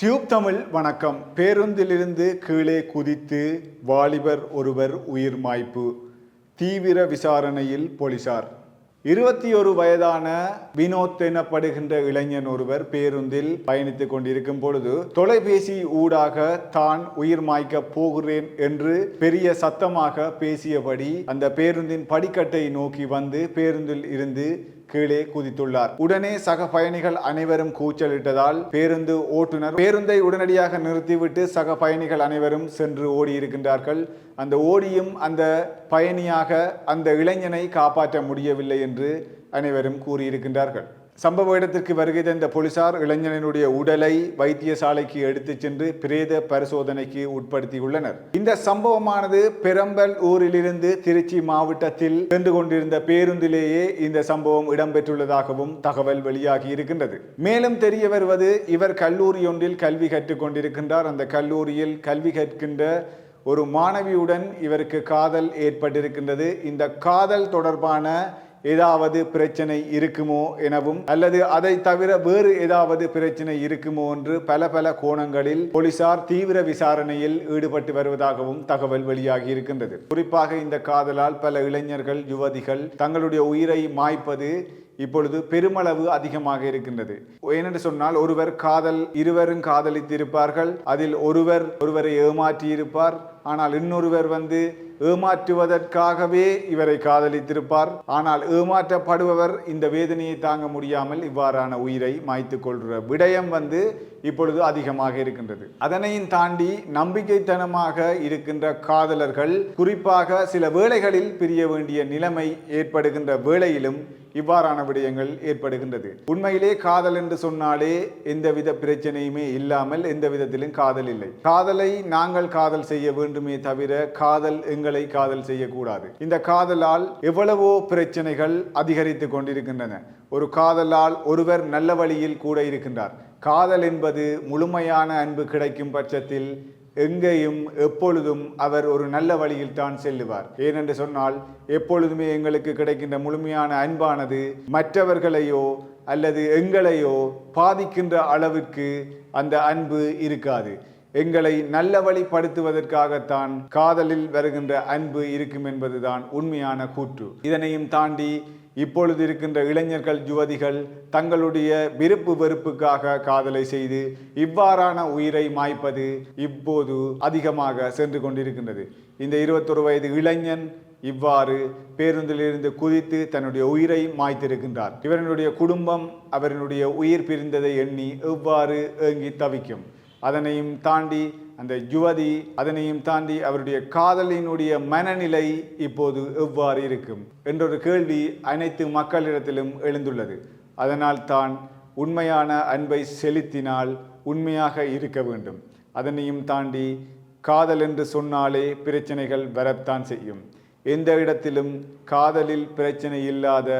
Tube Tamil வணக்கம். பேருந்திலிருந்து கீழே குதித்து வாலிபர் ஒருவர் உயிர் மாய்ப்பு. தீவிர விசாரணையில் போலீசார். இருபத்தி ஒரு வயதான வினோத் எனப்படுகின்ற இளைஞன் ஒருவர் பேருந்தில் பயணித்துக் கொண்டிருக்கும் பொழுது தொலைபேசி ஊடாக தான் உயிர் மாய்க்க போகிறேன் என்று பெரிய சத்தமாக பேசியபடி அந்த பேருந்தின் படிக்கட்டை நோக்கி வந்து பேருந்தில் இருந்து கீழே குதித்துள்ளார். உடனே சக பயணிகள் அனைவரும் கூச்சலிட்டதால் பேருந்து ஓட்டுநர் பேருந்தை உடனடியாக நிறுத்திவிட்டு சக பயணிகள் அனைவரும் சென்று ஓடி இருக்கின்றார்கள் அந்த ஓடியும் அந்த பயணியாக அந்த இளைஞனை காப்பாற்ற முடியவில்லை என்று அனைவரும் கூறியிருக்கின்றார்கள். சம்பவ இடத்திற்கு வருகை தந்த போலீசார் இளைஞனுடைய உடலை வைத்தியசாலைக்கு எடுத்துச் சென்று பிரேத பரிசோதனைக்கு உட்படுத்தியுள்ளனர். இந்த சம்பவமானது பெரம்பல் ஊரிலிருந்து திருச்சி மாவட்டத்தில் சென்று கொண்டிருந்த பேருந்திலேயே இந்த சம்பவம் இடம்பெற்றுள்ளதாகவும் தகவல் வெளியாகி இருக்கின்றது. மேலும் தெரிய வருவது இவர் கல்லூரி ஒன்றில் கல்வி கற்றுக் கொண்டிருக்கின்றார். அந்த கல்லூரியில் கல்வி கற்கின்ற ஒரு மாணவியுடன் இவருக்கு காதல் ஏற்பட்டிருக்கின்றது. இந்த காதல் தொடர்பான ஏதாவது பிரச்சனை இருக்குமோ எனவும் அல்லது அதை தவிர வேறு ஏதாவது பிரச்சனை இருக்குமோ என்று பல பல கோணங்களில் போலீசார் தீவிர விசாரணையில் ஈடுபட்டு வருவதாகவும் தகவல் வெளியாகி இருக்கின்றது குறிப்பாக இந்த காதலால் பல இளைஞர்கள் யுவதிகள் தங்களுடைய உயிரை மாய்ப்பது இப்பொழுது பெருமளவு அதிகமாக இருக்கின்றது. ஏனென்று சொன்னால் ஒருவர் காதல் இருவரும் காதலித்திருப்பார்கள். அதில் ஒருவர் ஒருவரை ஏமாற்றி இருப்பார் ஆனால் இன்னொருவர் வந்து ஏமாற்றுவதற்காகவே இவரை காதலித்திருப்பார். ஆனால் ஏமாற்றப்படுபவர் இந்த வேதனையை தாங்க முடியாமல் இவ்வாறான உயிரை மாய்த்து கொள்கிற விடயம் வந்து இப்பொழுது அதிகமாக இருக்கின்றது. அதனையும் தாண்டி நம்பிக்கைத்தனமாக இருக்கின்ற காதலர்கள் குறிப்பாக சில வேளைகளில் பிரிய வேண்டிய நிலைமை ஏற்படுகின்ற வேளையிலும் இவ்வாறான விடயங்கள் ஏற்படுகின்றது. உண்மையிலே காதல் என்று சொன்னாலே எந்தவித பிரச்சனையுமே இல்லாமல் எந்த விதத்திலும் காதல் இல்லை. காதலை நாங்கள் காதல் செய்ய வேண்டுமே தவிர காதல் எங்களை காதல் செய்யக்கூடாது. இந்த காதலால் எவ்வளவோ பிரச்சனைகள் அதிகரித்து கொண்டிருக்கின்றன. ஒரு காதலால் ஒருவர் நல்ல வழியில் கூட இருக்கின்றார். காதல் என்பது முழுமையான அன்பு கிடைக்கும் பட்சத்தில் எங்கேயும் எப்பொழுதும் அவர் ஒரு நல்ல வழியில் தான் செல்லுவார். ஏனென்று சொன்னால் எப்பொழுதுமே எங்களுக்கு கிடைக்கின்ற முழுமையான அன்பானது மற்றவர்களையோ அல்லது எங்களையோ பாதிக்கின்ற அளவிற்கு அந்த அன்பு இருக்காது. எங்களை நல்ல வழிப்படுத்துவதற்காகத்தான் காதலில் வருகின்ற அன்பு இருக்கும் என்பதுதான் உண்மையான கூற்று. இதனையும் தாண்டி இப்பொழுது இருக்கின்ற இளைஞர்கள் யுவதிகள் தங்களுடைய விருப்பு வெறுப்புக்காக காதலை செய்து இவ்வாறான உயிரை மாய்ப்பது இப்போது அதிகமாக சென்று கொண்டிருக்கின்றது. இந்த இருபத்தொரு வயது இளைஞன் இவ்வாறு பேருந்திலிருந்து குதித்து தன்னுடைய உயிரை மாய்த்திருக்கின்றார். இவரினுடைய குடும்பம் அவரினுடைய உயிர் பிரிந்ததை எண்ணி எவ்வாறு ஏங்கி தவிக்கும். அதனையும் தாண்டி அந்த யுவதி அதனையும் தாண்டி அவருடைய காதலினுடைய மனநிலை இப்போது எவ்வாறு இருக்கும் என்றொரு கேள்வி அனைத்து மக்களிடத்திலும் எழுந்துள்ளது. அதனால் தான் உண்மையான அன்பை செலுத்தினால் உண்மையாக இருக்க வேண்டும். அதனையும் தாண்டி காதல் என்று சொன்னாலே பிரச்சனைகள் வரத்தான் செய்யும். எந்த இடத்திலும் காதலில் பிரச்சனை இல்லாத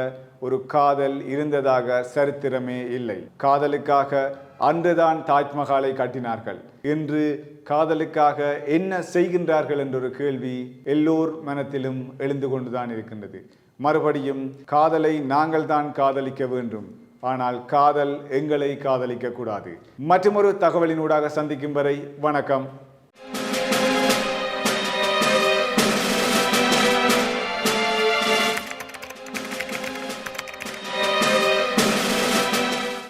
ஒரு காதல் இருந்ததாக சரித்திரமே இல்லை. காதலுக்காக அன்றுதான் தாஜ்மஹாலை கட்டினார்கள். இன்று காதலுக்காக என்ன செய்கின்றார்கள் என்ற ஒரு கேள்வி எல்லோர் மனத்திலும் எழுந்து கொண்டுதான் இருக்கின்றது. மறுபடியும் காதலை நாங்கள் தான் காதலிக்க வேண்டும். ஆனால் காதல் எங்களை காதலிக்க கூடாது மற்றொரு தகவலினூடாக சந்திக்கும் வரை வணக்கம்.